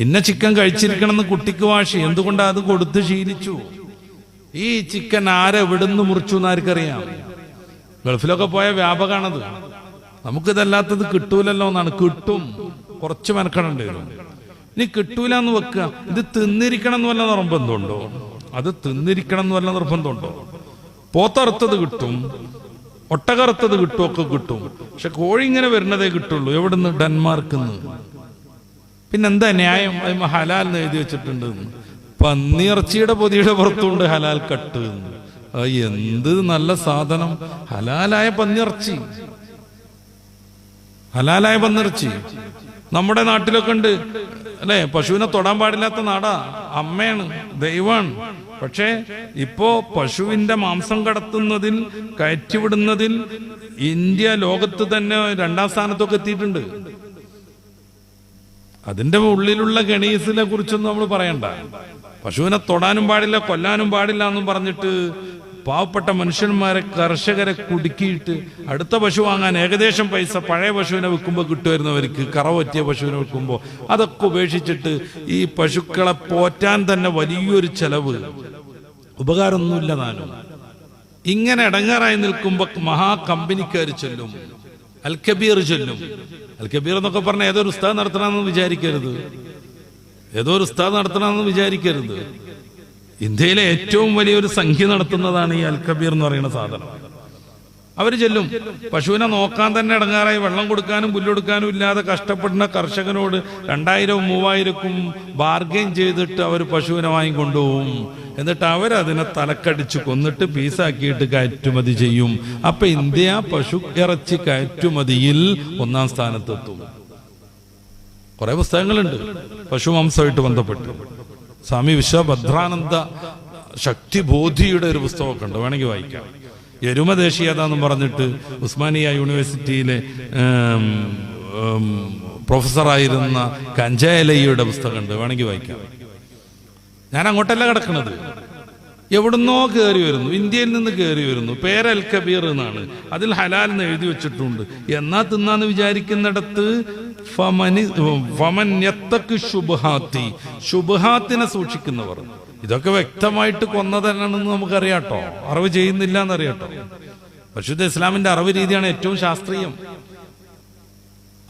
ഇന്ന ചിക്കൻ കഴിച്ചിരിക്കണം എന്ന് കുട്ടിക്ക് വാശി. എന്തുകൊണ്ടാ അത് കൊടുത്ത് ശീലിച്ചു? ഈ ചിക്കൻ ആരെ ആരെവിടുന്ന് മുറിച്ചു എന്ന് ആർക്കറിയാം ഗൾഫിലൊക്കെ പോയ വ്യാപകമാണത് നമുക്കിതല്ലാത്തത് കിട്ടൂലല്ലോ എന്നാണ്. കിട്ടും. കുറച്ച് മനക്കണണ്ട് ഇനി കിട്ടൂല എന്ന് വെക്കുക. ഇത് തിന്നിരിക്കണം എന്ന് വല്ല നിർബന്ധമുണ്ടോ? അത് തിന്നിരിക്കണം എന്ന് വല്ല നിർബന്ധമുണ്ടോ? പോത്തറുത്തത് കിട്ടും. ഒട്ടകറുത്തത് കിട്ടും ഒക്കെ കിട്ടും. പക്ഷെ കോഴി ഇങ്ങനെ വരുന്നതേ കിട്ടുള്ളൂ. എവിടുന്ന്? ഡെൻമാർക്കിൽ നിന്ന് പിന്നെന്താ ന്യായം? ഹലാൽ എന്ന് എഴുതി വെച്ചിട്ടുണ്ട്. പന്നിയിറച്ചിയുടെ പൊതിയുടെ പുറത്തുണ്ട് ഹലാൽ കട്ട്. എന്ത് നല്ല സാധനം. ഹലാലായ പന്നിയിറച്ചി. ഹലാലായ പന്നിറച്ചി നമ്മുടെ നാട്ടിലൊക്കെ ഉണ്ട്. അല്ലെ? പശുവിനെ തൊടാൻ പാടില്ലാത്ത നാടാ. അമ്മയാണ് ദൈവമാണ്. പക്ഷേ ഇപ്പോ പശുവിന്റെ മാംസം കടത്തുന്നതിൽ കയറ്റിവിടുന്നതിൽ ഇന്ത്യ ലോകത്ത് തന്നെ രണ്ടാം സ്ഥാനത്തൊക്കെ എത്തിയിട്ടുണ്ട്. അതിന്റെ ഉള്ളിലുള്ള ഗണീസിനെ കുറിച്ചൊന്നും നമ്മൾ പറയണ്ട. പശുവിനെ തൊടാനും പാടില്ല കൊല്ലാനും പാടില്ല എന്നും പറഞ്ഞിട്ട് പാവപ്പെട്ട മനുഷ്യന്മാരെ കർഷകരെ കുടുക്കിയിട്ട് അടുത്ത പശു വാങ്ങാൻ ഏകദേശം പൈസ പഴയ പശുവിനെ വിൽക്കുമ്പോൾ കിട്ടുമായിരുന്നവർക്ക് കറവറ്റിയ പശുവിനെ വിൽക്കുമ്പോൾ അതൊക്കെ ഉപേക്ഷിച്ചിട്ട് ഈ പശുക്കളെ പോറ്റാൻ തന്നെ വലിയൊരു ചെലവ്. ഉപകാരമൊന്നുമില്ല താനും ഇങ്ങനെ ഇടങ്ങാറായി നിൽക്കുമ്പോൾ മഹാ കമ്പനിക്കാർ ചൊല്ലും. അൽ കബീർ ചൊല്ലും. അൽ കബീർ എന്നൊക്കെ പറഞ്ഞ ഏതോ ഒരു ഉസ്താദ് നടത്തണമെന്ന് വിചാരിക്കരുത്. ഏതോ ഒരു ഉസ്താദ് നടത്തണമെന്ന് വിചാരിക്കരുത്. ഇന്ത്യയിലെ ഏറ്റവും വലിയൊരു സംഖ്യ നടത്തുന്നതാണ് ഈ അൽ കബീർ എന്ന് പറയുന്ന സാധനം. അവർ ചെല്ലും. പശുവിനെ നോക്കാൻ തന്നെ ഇടങ്ങാറായി. വെള്ളം കൊടുക്കാനും പുല്ലൊടുക്കാനും ഇല്ലാതെ കഷ്ടപ്പെടുന്ന കർഷകനോട് രണ്ടായിരവും മൂവായിരക്കും ബാർഗെയിൻ ചെയ്തിട്ട് അവർ പശുവിനെ വാങ്ങിക്കൊണ്ടുപോകും. എന്നിട്ട് അവരതിനെ തലക്കടിച്ച് കൊന്നിട്ട് പീസാക്കിയിട്ട് കയറ്റുമതി ചെയ്യും. അപ്പൊ ഇന്ത്യ പശു ഇറച്ചി കയറ്റുമതിയിൽ ഒന്നാം സ്ഥാനത്തെത്തും. കുറെ പുസ്തകങ്ങളുണ്ട്. പശുമാംസമായിട്ട് ബന്ധപ്പെട്ട്. സ്വാമി വിശ്വഭദ്രാനന്ദ ശക്തിബോധിയുടെ ഒരു പുസ്തകമൊക്കെ ഉണ്ട്. വേണമെങ്കിൽ വായിക്കാം. എരുമ ദേശീയത എന്ന് പറഞ്ഞിട്ട് ഉസ്മാനിയ യൂണിവേഴ്സിറ്റിയിലെ പ്രൊഫസറായിരുന്ന കഞ്ചായലയ്യയുടെ പുസ്തകമുണ്ട്. വേണമെങ്കിൽ വായിക്കാം. ഞാൻ അങ്ങോട്ടല്ല കിടക്കുന്നത്. എവിടുന്നോ കയറി വരുന്നു. ഇന്ത്യയിൽ നിന്ന് കയറി വരുന്നു. പേര് അൽ കബീർ എന്നാണ്. അതിൽ ഹലാൽ എന്ന് എഴുതി വെച്ചിട്ടുണ്ട്. എന്നാ തിന്നാന്ന് വിചാരിക്കുന്നിടത്ത് ശുഭഹാത്തിനെ സൂക്ഷിക്കുന്നവർ. ഇതൊക്കെ വ്യക്തമായിട്ട് കൊന്നതന്നെയാണെന്ന് നമുക്കറിയാട്ടോ. അറിവ് ചെയ്യുന്നില്ല എന്നറിയാട്ടോ പരിശുദ്ധ ഇസ്ലാമിന്റെ അറിവ് രീതിയാണ് ഏറ്റവും ശാസ്ത്രീയം.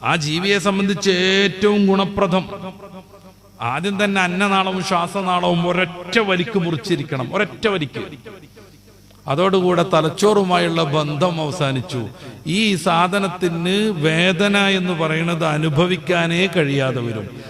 ആ ജീവിയെ സംബന്ധിച്ച് ഏറ്റവും ഗുണപ്രദം. ആദ്യം തന്നെ അന്നനാളവും ശ്വാസനാളവും ഒരൊറ്റ വലിക്ക് മുറിച്ചിരിക്കണം. ഒരൊറ്റ വലിക്ക്. അതോടുകൂടെ തലച്ചോറുമായുള്ള ബന്ധം അവസാനിച്ചു. ഈ സാധനത്തിന് വേദന എന്ന് പറയുന്നത് അനുഭവിക്കാനേ കഴിയാതെ വരും.